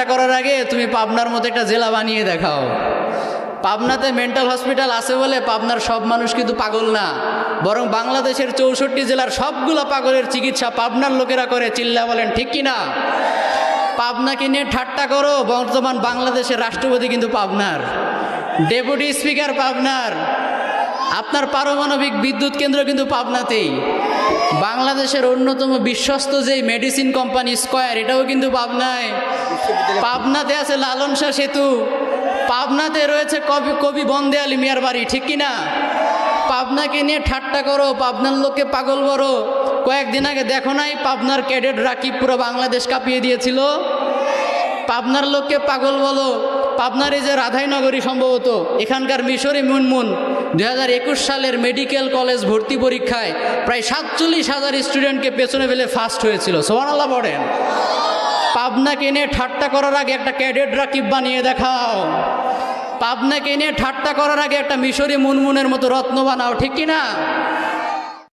ঠাট্টা করার আগে তুমি পাবনার মতো একটা জেলা বানিয়ে দেখাও। পাবনাতে মেন্টাল হসপিটাল আছে বলে পাবনার সব মানুষ কিন্তু পাগল না। বরং বাংলাদেশের চৌষট্টি জেলার সবগুলো পাগলের চিকিৎসা পাবনার লোকেরা করে, চিল্লা বলেন, ঠিক কি না? পাবনাকে নিয়ে ঠাট্টা করো, বর্তমান বাংলাদেশের রাষ্ট্রপতি কিন্তু পাবনার। ডেপুটি স্পিকার পাবনার। আপনার পারমাণবিক বিদ্যুৎ কেন্দ্র কিন্তু পাবনাতেই। বাংলাদেশের অন্যতম বিশ্বস্ত যেই মেডিসিন কোম্পানি স্কয়ার এটাও কিন্তু পাবনায়। পাবনাতে আছে লালন শাহ সেতু। পাবনাতে রয়েছে কবি কবি বন্দে আলী মিয়ার বাড়ি ঠিক কি না? পাবনাকে নিয়ে ঠাট্টা করো পাবনার লোককে পাগল করো কয়েকদিন আগে দেখো নাই পাবনার ক্যাডেট রাকিব পুরো বাংলাদেশ কাঁপিয়ে দিয়েছিল? পাবনার লোককে পাগল বলো। পাবনার এই যে রাধাইনগরী সম্ভবত, এখানকার মিশরি মুনমুন দু হাজার একুশ সালের মেডিকেল কলেজ ভর্তি পরীক্ষায় প্রায় সাতচল্লিশ হাজার স্টুডেন্টকে পেছনে ফেলে ফার্স্ট হয়েছিল। সোহান আল্লাহ পড়েন। পাবনাকে এনে ঠাট্টা করার আগে একটা ক্যাডেট রাকিব বানিয়ে দেখাও। পাবনাকে এনে ঠাট্টা করার আগে একটা মিশরি মুনমুনের মতো রত্ন বানাও ঠিক কি না